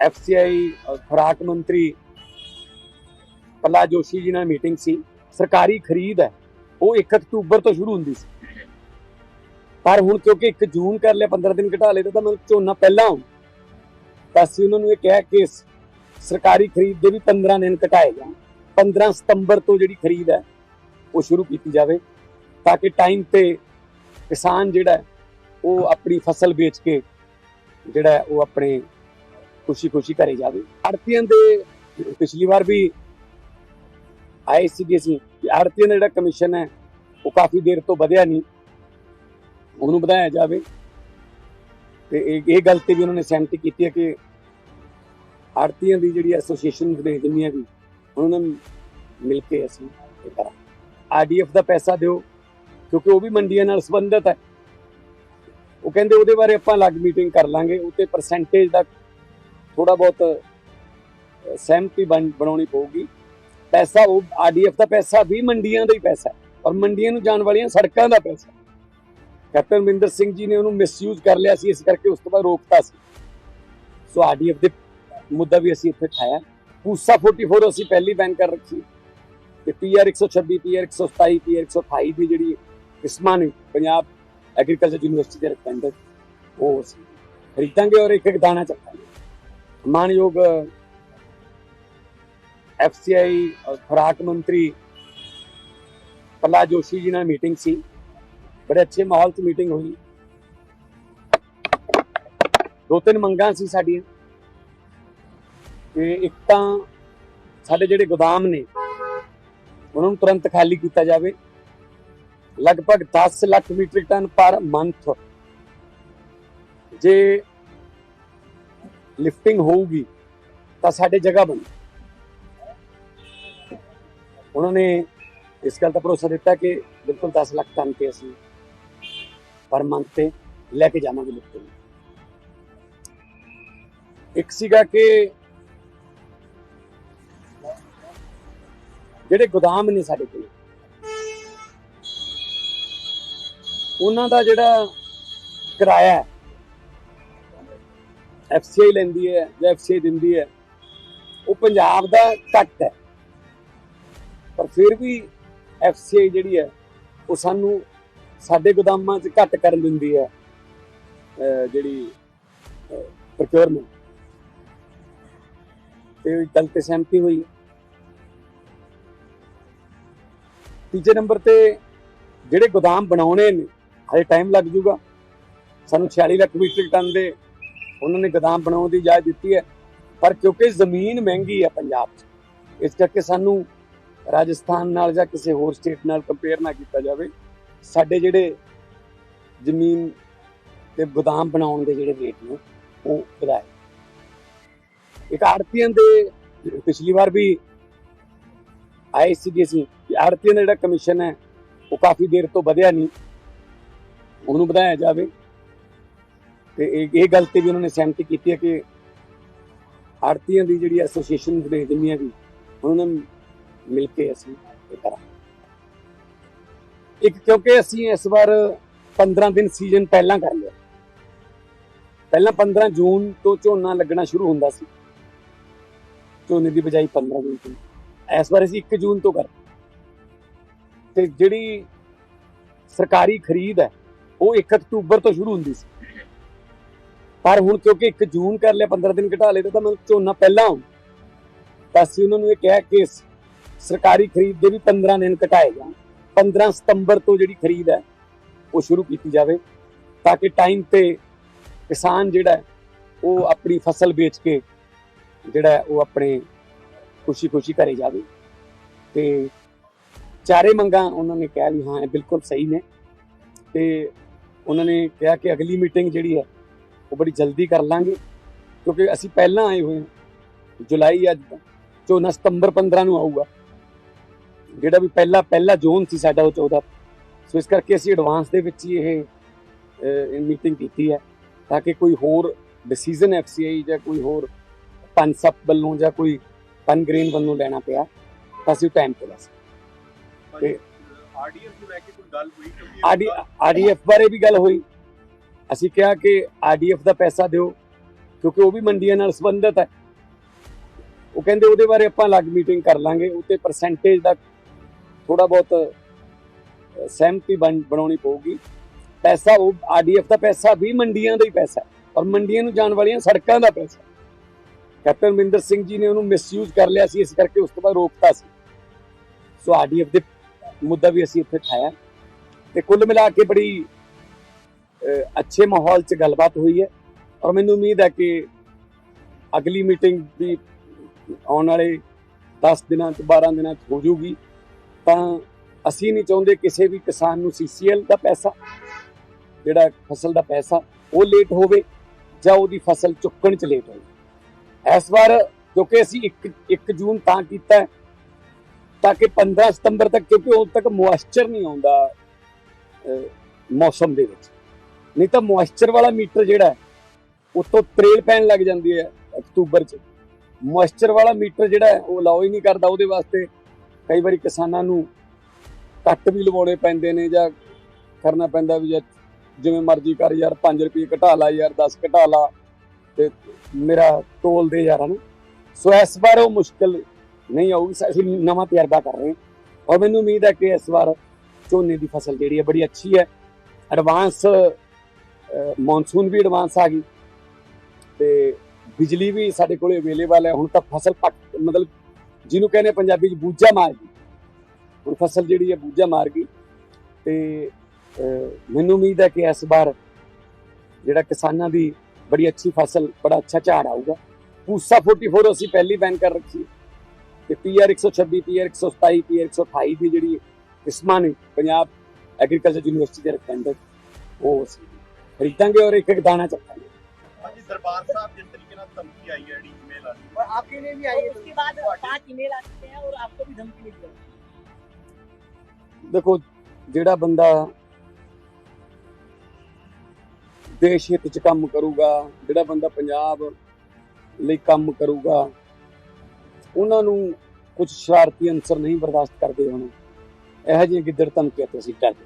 FCI ਖੁਰਾਕ ਮੰਤਰੀ ਪ੍ਰਹਲਾਦ ਜੋਸ਼ੀ ਜੀ ਨਾਲ ਮੀਟਿੰਗ ਸੀ। ਸਰਕਾਰੀ ਖਰੀਦ ਹੈ। ਉਹ 1 ਅਕਤੂਬਰ ਤੋਂ ਸ਼ੁਰੂ ਹੁੰਦੀ ਸੀ। ਪਰ ਹੁਣ ਕਿਉਂਕਿ 1 ਜੂਨ ਕਰ ਲਿਆ 15 ਦਿਨ ਘਟਾ ਲਏ, ਤਾਂ ਮਤਲਬ ਝੋਨਾ ਪਹਿਲਾਂ ਹੋਊ ਤਾਂ ਅਸੀਂ ਉਹਨਾਂ ਨੂੰ ਇਹ ਕਿਹਾ ਕਿ ਸਰਕਾਰੀ ਖਰੀਦ ਦੇ ਵੀ 15 ਦਿਨ ਘਟਾਏ ਜਾਣ। 15 ਸਤੰਬਰ ਤੋਂ ਜਿਹੜੀ ਖਰੀਦ ਹੈ, ਉਹ ਸ਼ੁਰੂ ਕੀਤੀ ਜਾਵੇ, ਤਾਂ ਕਿ ਟਾਈਮ ਤੇ ਕਿਸਾਨ ਜਿਹੜਾ ਉਹ ਆਪਣੀ ਫਸਲ ਵੇਚ ਕੇ ਜਿਹੜਾ ਉਹ ਆਪਣੇ ਖੁਸ਼ੀ ਖੁਸ਼ੀ ਘਰੇ ਜਾਵੇ। ਆੜਤੀਆਂ ਦੇ ਪਿਛਲੀ ਵਾਰ ਵੀ ਆਏ ਸੀਗੇ ਅਸੀਂ। ਕਿ ਆੜਤੀਆਂ ਦਾ ਜਿਹੜਾ ਕਮਿਸ਼ਨ ਹੈ, ਉਹ ਕਾਫੀ ਦੇਰ ਤੋਂ ਵਧਿਆ ਨਹੀਂ। ਉਹਨੂੰ ਵਧਾਇਆ ਜਾਵੇ। ਤੇ ਇਹ ਗੱਲ ਤੇ ਵੀ ਉਹਨਾਂ ਨੇ ਸਹਿਮਤੀ ਕੀਤੀ ਹੈ ਕਿ ਆੜਤੀਆਂ ਦੀ ਜਿਹੜੀ ਐਸੋਸੀਏਸ਼ਨ ਦੇ ਜਿੰਨੀਆਂ ਵੀ, ਉਹਨਾਂ ਨੂੰ ਮਿਲ ਕੇ ਅਸੀਂ ਇਹ ਕਰਾਂ ਆਰਡੀਐਫ ਦਾ ਪੈਸਾ ਦਿਓ, ਕਿਉਂਕਿ ਉਹ ਵੀ ਮੰਡੀਆਂ ਨਾਲ ਸੰਬੰਧਿਤ ਹੈ। ਉਹ ਕਹਿੰਦੇ ਉਹਦੇ ਬਾਰੇ ਆਪਾਂ ਅਲੱਗ ਮੀਟਿੰਗ ਕਰ ਲਾਂਗੇ। ਉੱਤੇ ਪਰਸੈਂਟੇਜ ਦਾ ਥੋੜਾ ਬਹੁਤ ਸਹਿਮਤੀ ਬਣ- ਬਣਾਉਣੀ ਪਊਗੀ। ਪੈਸਾ ਉਹ ਆਰਡੀਐਫ ਦਾ ਪੈਸਾ ਵੀ ਮੰਡੀਆਂ ਦਾ ਹੀ ਪੈਸਾ ਔਰ ਮੰਡੀਆਂ ਨੂੰ ਜਾਣ ਵਾਲੀਆਂ ਸੜਕਾਂ ਦਾ ਪੈਸਾ ਕੈਪਟਨ ਮਨਿੰਦਰ ਸਿੰਘ ਜੀ ਨੇ ਉਹਨੂੰ ਮਿਸਯੂਜ਼ ਕਰ ਲਿਆ ਸੀ, ਇਸ ਕਰਕੇ ਉਸ ਤੋਂ ਬਾਅਦ ਰੋਕਤਾ ਸੀ। ਸੋ ਆਰਡੀਐਫ ਦੇ ਮੁੱਦਾ ਵੀ ਅਸੀਂ ਇੱਥੇ ਠਾਇਆ ਪੂਸਾ 44 ਅਸੀਂ ਪਹਿਲੀ ਬੈਨ ਕਰ ਰੱਖੀ ਤੇ ਪੀਆਰ 126 ਪੀਆਰ 127 ਪੀਆਰ 128 ਦੀ ਜਿਹੜੀ ਕਿਸਮਾਂ ਨੇ ਪੰਜਾਬ ਐਗਰੀਕਲਚਰ ਯੂਨੀਵਰਸਿਟੀ ਦੇ ਰਿਕਮੈਂਡਡ ਉਹ ਅਸੀਂ ਖਰੀਦਾਂਗੇ ਔਰ ਇੱਕ ਇੱਕ ਦਾਣਾ ਚੱਕਾਂਗੇ। ਮਾਨਯੋਗ ਐਫਸੀਆਈ ਖੁਰਾਕ ਮੰਤਰੀ ਪ੍ਰਹਲਾਦ ਜੋਸ਼ੀ ਜੀ ਨਾਲ ਮੀਟਿੰਗ ਸੀ ਬੜੇ ਅੱਛੇ ਮਾਹੌਲ 'ਚ ਮੀਟਿੰਗ ਹੋਈ ਦੋ ਤਿੰਨ ਮੰਗਾਂ ਸੀ ਸਾਡੀਆਂ ਤੇ ਇੱਕ ਤਾਂ ਸਾਡੇ ਜਿਹੜੇ ਗੋਦਾਮ ਨੇ, ਉਹਨਾਂ ਨੂੰ ਤੁਰੰਤ ਖਾਲੀ ਕੀਤਾ ਜਾਵੇ। ਲਗਭਗ 10 lakh metric ton per month ਜੇ ਲਿਫਟਿੰਗ ਹੋਊਗੀ, ਤਾਂ ਸਾਡੇ ਜਗ੍ਹਾ ਬਣ। ਉਹਨਾਂ ਨੇ ਇਸ ਗੱਲ ਦਾ ਭਰੋਸਾ ਦਿੱਤਾ ਕਿ ਬਿਲਕੁਲ 10 ਲੱਖ ਟਨ ਤੇ ਅਸੀਂ ਪਰ ਮੰਥ ਤੇ ਲੈ ਕੇ ਜਾਵਾਂਗੇ ਲਿਫਟਿੰਗ ਇੱਕ ਸੀਗਾ ਕਿ ਜਿਹੜੇ ਗੋਦਾਮ ਨੇ ਸਾਡੇ ਕੋਲ, ਉਹਨਾਂ ਦਾ ਜਿਹੜਾ ਕਿਰਾਇਆ ਐਫਸੀਆਈ ਲੈਂਦੀ ਹੈ ਜਾਂ ਐਫਸੀਆਈ ਦਿੰਦੀ ਹੈ, ਉਹ ਪੰਜਾਬ ਦਾ ਘੱਟ ਹੈ। ਪਰ ਫਿਰ ਵੀ ਐਫਸੀਆਈ ਜਿਹੜੀ ਹੈ, ਉਹ ਸਾਨੂੰ ਸਾਡੇ ਗੋਦਾਮਾਂ 'ਚ ਘੱਟ ਕਰਨ ਦਿੰਦੀ ਹੈ ਜਿਹੜੀ ਪ੍ਰੋਕਿਉਰਮੈਂਟ ਤੇ ਗੱਲ ਤੇ ਸਹਿਮਤੀ ਹੋਈ। ਤੀਜੇ ਨੰਬਰ ਤੇ ਜਿਹੜੇ ਗੋਦਾਮ ਬਣਾਉਣੇ ਨੇ, ਹਜੇ ਟਾਈਮ ਲੱਗ ਜੂਗਾ। ਸਾਨੂੰ 46 ਲੱਖ ਮੀਟ੍ਰਿਕ ਟਨ ਦੇ ਉਹਨਾਂ ਨੇ ਗੋਦਾਮ ਬਣਾਉਣ ਦੀ ਇਜਾਜ਼ਤ ਦਿੱਤੀ ਹੈ। ਪਰ ਕਿਉਂਕਿ ਜ਼ਮੀਨ ਮਹਿੰਗੀ ਹੈ ਪੰਜਾਬ 'ਚ, ਇਸ ਕਰਕੇ ਸਾਨੂੰ ਰਾਜਸਥਾਨ ਨਾਲ ਜਾਂ ਕਿਸੇ ਹੋਰ ਸਟੇਟ ਨਾਲ ਕੰਪੇਅਰ ਨਾ ਕੀਤਾ ਜਾਵੇ। ਸਾਡੇ ਜਿਹੜੇ ਜ਼ਮੀਨ ਤੇ ਗੋਦਾਮ ਬਣਾਉਣ ਦੇ ਜਿਹੜੇ ਰੇਟ ਨੇ, ਉਹ ਵਧਾਏ। ਇੱਕ ਆੜਤੀਆਂ ਦੇ, ਪਿਛਲੀ ਵਾਰ ਵੀ ਆਏ ਸੀਗੇ ਅਸੀਂ ਕਿ ਆੜਤੀਆਂ ਦਾ ਜਿਹੜਾ ਕਮਿਸ਼ਨ ਹੈ, ਉਹ ਕਾਫੀ ਦੇਰ ਤੋਂ ਵਧਿਆ ਨਹੀਂ। ਉਹਨੂੰ ਵਧਾਇਆ ਜਾਵੇ। ਤੇ ਇਹ ਇਹ ਗੱਲ ਤੇ ਵੀ ਉਹਨਾਂ ਨੇ ਸਹਿਮਤੀ ਕੀਤੀ ਹੈ ਕਿ ਆੜਤੀਆਂ ਦੀ ਜਿਹੜੀ ਐਸੋਸੀਏਸ਼ਨ ਨੇ ਜਿੰਨੀਆਂ ਵੀ, ਉਹਨਾਂ ਨੂੰ ਮਿਲ ਕੇ ਅਸੀਂ ਇਹ ਕਰਾਂ ਇੱਕ ਕਿਉਂਕਿ ਅਸੀਂ ਇਸ ਵਾਰ 15 ਦਿਨ ਸੀਜ਼ਨ ਪਹਿਲਾਂ ਕਰ ਲਿਆ। ਪਹਿਲਾਂ 15 ਜੂਨ ਤੋਂ ਝੋਨਾ ਲੱਗਣਾ ਸ਼ੁਰੂ ਹੁੰਦਾ ਸੀ। ਝੋਨੇ ਦੀ ਬਜਾਈ 15 ਜੂਨ ਤੋਂ। ਇਸ ਵਾਰ ਅਸੀਂ 1 ਜੂਨ ਤੋਂ ਕਰ ਤੇ ਜਿਹੜੀ ਸਰਕਾਰੀ ਖਰੀਦ ਹੈ, ਉਹ 1 ਅਕਤੂਬਰ ਤੋਂ ਸ਼ੁਰੂ ਹੁੰਦੀ ਸੀ। ਪਰ ਹੁਣ ਕਿਉਂਕਿ 1 ਜੂਨ ਕਰ ਲਿਆ 15 ਦਿਨ ਘਟਾ ਲਏ ਤਾਂ ਮਤਲਬ ਝੋਨਾ ਪਹਿਲਾਂ ਹੋਊ ਤਾਂ ਅਸੀਂ ਉਹਨਾਂ ਨੂੰ ਇਹ ਕਿਹਾ ਕਿ ਸਰਕਾਰੀ ਖਰੀਦ ਦੇ ਵੀ 15 ਦਿਨ ਘਟਾਏ ਜਾਣ। 15 ਸਤੰਬਰ ਤੋਂ ਜਿਹੜੀ ਖਰੀਦ ਹੈ, ਉਹ ਸ਼ੁਰੂ ਕੀਤੀ ਜਾਵੇ ਤਾਂ ਕਿ ਟਾਈਮ ਤੇ ਕਿਸਾਨ ਜਿਹੜਾ ਉਹ ਆਪਣੀ ਫਸਲ ਵੇਚ ਕੇ ਜਿਹੜਾ ਉਹ ਆਪਣੇ ਖੁਸ਼ੀ ਖੁਸ਼ੀ ਘਰੇ ਜਾਵੇ। ਤੇ ਚਾਰੇ ਮੰਗਾਂ ਉਹਨਾਂ ਨੇ ਕਿਹਾ ਵੀ ਹਾਂ, ਇਹ ਬਿਲਕੁਲ ਸਹੀ ਨੇ। ਤੇ ਉਹਨਾਂ ਨੇ ਕਿਹਾ ਕਿ ਅਗਲੀ ਮੀਟਿੰਗ ਜਿਹੜੀ ਹੈ ਉਹ ਬੜੀ ਜਲਦੀ ਕਰ ਲਾਂਗੇ ਕਿਉਂਕਿ ਅਸੀਂ ਪਹਿਲਾਂ ਆਏ ਹੋਏ ਹਾਂ। ਜੁਲਾਈ ਅੱਜ ਦਾ ਝੋਨਾ ਸਤੰਬਰ 15 ਨੂੰ ਆਊਗਾ। ਜਿਹੜਾ ਵੀ ਪਹਿਲਾ ਪਹਿਲਾ ਜ਼ੋਨ ਸੀ ਸਾਡਾ ਉਹ 14 ਸੋ ਇਸ ਕਰਕੇ ਅਸੀਂ ਐਡਵਾਂਸ ਦੇ ਵਿੱਚ ਹੀ ਇਹ ਮੀਟਿੰਗ ਕੀਤੀ ਹੈ ਤਾਂ ਕਿ ਕੋਈ ਹੋਰ ਡਿਸੀਜਨ ਐਫਸੀਆਈ ਜਾਂ ਕੋਈ ਹੋਰ ਪਨਸਪ ਵੱਲੋਂ ਜਾਂ ਕੋਈ ਪਨਗ੍ਰੇਨ ਵੱਲੋਂ ਲੈਣਾ ਪਿਆ ਤਾਂ ਅਸੀਂ ਟਾਈਮ ਤੇ ਲੈ ਸਕਦੇ ਆਰਡੀਐਫ ਨੂੰ ਲੈ ਕੇ ਕੋਈ ਗੱਲ ਹੋਈ ਆਰਡੀਐਫ ਬਾਰੇ ਵੀ ਗੱਲ ਹੋਈ। ਅਸੀਂ ਕਿਹਾ ਕਿ ਆਰਡੀਐਫ ਦਾ ਪੈਸਾ ਦਿਓ, ਕਿਉਂਕਿ ਉਹ ਵੀ ਮੰਡੀਆਂ ਨਾਲ ਸੰਬੰਧਿਤ ਹੈ। ਉਹ ਕਹਿੰਦੇ ਉਹਦੇ ਬਾਰੇ ਆਪਾਂ ਅਲੱਗ ਮੀਟਿੰਗ ਕਰ ਲਾਂਗੇ, ਉੱਤੇ ਪਰਸੈਂਟੇਜ ਦਾ ਥੋੜਾ ਬਹੁਤ ਸਹਿਮਤੀ ਬਣ- ਬਣਾਉਣੀ ਪਊਗੀ। ਪੈਸਾ ਉਹ ਆਰਡੀਐਫ ਦਾ ਪੈਸਾ ਵੀ ਮੰਡੀਆਂ ਦਾ ਹੀ ਪੈਸਾ ਔਰ ਮੰਡੀਆਂ ਨੂੰ ਜਾਣ ਵਾਲੀਆਂ ਸੜਕਾਂ ਦਾ ਪੈਸਾ ਕੈਪਟਨ ਅਮਰਿੰਦਰ ਸਿੰਘ ਜੀ ਨੇ ਉਹਨੂੰ ਮਿਸਯੂਜ਼ ਕਰ ਲਿਆ ਸੀ, ਇਸ ਕਰਕੇ ਉਸ ਤੋਂ ਬਾਅਦ ਰੋਕਤਾ ਸੀ। ਸੋ ਆਰਡੀਐਫ ਦੇ ਮੁੱਦਾ ਵੀ ਅਸੀਂ ਇੱਥੇ ਠਾਇਆ ਤੇ ਕੁੱਲ ਮਿਲਾ ਕੇ ਬੜੀ ਅੱਛੇ ਮਾਹੌਲ 'ਚ ਗੱਲਬਾਤ ਹੋਈ ਹੈ ਔਰ ਮੈਨੂੰ ਉਮੀਦ ਹੈ ਕਿ ਅਗਲੀ ਮੀਟਿੰਗ ਵੀ ਆਉਣ ਵਾਲੇ 10 ਦਿਨਾਂ 'ਚ 12 ਦਿਨਾਂ 'ਚ ਹੋ ਜਾਊਗੀ ਤਾਂ ਅਸੀਂ ਨਹੀਂ ਚਾਹੁੰਦੇ ਕਿਸੇ ਵੀ ਕਿਸਾਨ ਨੂੰ ਸੀਸੀਐਲ ਦਾ ਪੈਸਾ, ਜਿਹੜਾ ਫਸਲ ਦਾ ਪੈਸਾ ਉਹ ਲੇਟ ਹੋਵੇ ਜਾਂ ਉਹਦੀ ਫਸਲ ਚੁੱਕਣ 'ਚ ਲੇਟ ਹੋਵੇ। ਇਸ ਵਾਰ ਕਿਉਂਕਿ ਅਸੀਂ 1 1 ਜੂਨ ਤਾਂ ਕੀਤਾ ਤਾਂ ਕਿ 15 ਸਤੰਬਰ ਤੱਕ, ਕਿਉਂਕਿ ਉਦੋਂ ਤੱਕ ਮੋਇਸਚਰ ਨਹੀਂ ਆਉਂਦਾ ਮੌਸਮ ਦੇ ਵਿੱਚ। ਨਹੀਂ ਤਾਂ ਮੋਇਸਚਰ ਵਾਲਾ ਮੀਟਰ ਜਿਹੜਾ ਹੈ, ਉੱਤੋਂ ਤਰੇਲ ਪੈਣ ਲੱਗ ਜਾਂਦੀ ਹੈ ਅਕਤੂਬਰ 'ਚ। ਮੋਇਸਚਰ ਵਾਲਾ ਮੀਟਰ ਜਿਹੜਾ ਉਹ ਲਾਓ ਹੀ ਨਹੀਂ ਕਰਦਾ ਉਹਦੇ ਵਾਸਤੇ। ਕਈ ਵਾਰੀ ਕਿਸਾਨਾਂ ਨੂੰ ਕੱਟ ਵੀ ਲਵਾਉਣੇ ਪੈਂਦੇ ਨੇ ਜਾਂ ਕਰਨਾ ਪੈਂਦਾ ਵੀ ਜਾਂ ਜਿਵੇਂ ਮਰਜ਼ੀ ਕਰ ਯਾਰ 5 ਰੁਪਏ ਘਟਾ ਲਾ ਯਾਰ 10 ਘਟਾ ਲਾ ਤੇ ਮੇਰਾ ਤੋਲ ਦੇ ਯਾਰ ਹਨ। ਸੋ ਇਸ ਵਾਰ ਉਹ ਮੁਸ਼ਕਲ ਨਹੀਂ ਆਊਗੀ ਅਸੀਂ ਨਵਾਂ ਤਜਰਬਾ ਕਰ ਰਹੇ ਹਾਂ। ਔਰ ਮੈਨੂੰ ਉਮੀਦ ਹੈ ਕਿ ਇਸ ਵਾਰ ਝੋਨੇ ਦੀ ਫਸਲ ਜਿਹੜੀ ਹੈ ਬੜੀ ਅੱਛੀ ਹੈ। ਐਡਵਾਂਸ ਮੌਨਸੂਨ ਵੀ ਐਡਵਾਂਸ ਆ ਗਈ ਤੇ ਬਿਜਲੀ ਵੀ ਸਾਡੇ ਕੋਲੇ ਅਵੇਲੇਬਲ ਹੈ। ਹੁਣ ਤਾਂ ਫਸਲ ਪੱਕ, ਮਤਲਬ ਜਿਹਨੂੰ ਕਹਿੰਦੇ ਪੰਜਾਬੀ ਚ ਬੂਝਾ ਮਾਰ ਗਈ। ਹੁਣ ਫਸਲ ਜਿਹੜੀ ਹੈ ਬੂਝਾ ਮਾਰ ਗਈ ਤੇ ਮੈਨੂੰ ਉਮੀਦ ਹੈ ਕਿ ਇਸ ਵਾਰ ਜਿਹੜਾ ਕਿਸਾਨਾਂ ਦੀ ਬੜੀ ਅੱਛੀ ਫਸਲ, ਬੜਾ ਅੱਛਾ ਝਾੜ ਆਊਗਾ। ਪੂਸਾ 44 ਅਸੀਂ ਪਹਿਲੀ ਬੈਨ ਕਰ ਰੱਖੀ ਹੈ। ਤੇ ਪੀਆਰ 126 ਪੀਆਰ 127 ਪੀਆਰ 128 ਦੀ ਜਿਹੜੀ ਕਿਸਮਾਂ ਨੇ ਪੰਜਾਬ ਐਗਰੀਕਲਚਰ ਯੂਨੀਵਰਸਿਟੀ ਦੇ ਰეკਮੈਂਡਡ ਉਹ ਅਸੀਂ ਖਰੀਦਾਂਗੇ ਔਰ ਇੱਕ ਇੱਕ ਦਾਣਾ ਚੱਕਾਂਗੇ ਹਾਂਜੀ ਦਰਬਾਰ ਸਾਹਿਬ ਜਿਸ ਤਰੀਕੇ ਨਾਲ ਧਮਕੀ ਆਈ ਹੈ ਜਿਹੜੀ ਈਮੇਲ ਆਈ और आपके लिए भी आई है उसके बाद पांच ईमेल आ चुके हैं और आपको भी धमकी मिली है ਦੇਖੋ ਜਿਹੜਾ ਬੰਦਾ ਦੇਸ਼ ਹਿੱਤ ਚ ਕੰਮ ਕਰੂਗਾ ਜਿਹੜਾ ਬੰਦਾ ਪੰਜਾਬ ਲਈ ਕੰਮ ਕਰੂਗਾ ਉਹਨਾਂ ਨੂੰ ਕੁਝ ਸ਼ਰਾਰਤੀ ਅੰਸਰ ਨਹੀਂ ਬਰਦਾਸ਼ਤ ਕਰਦੇ ਹੁਣ ਇਹੋ ਜਿਹੀਆਂ ਗਿੱਦੜ ਧਮਕੀਆਂ ਤੋਂ ਅਸੀਂ ਡਰਦੇ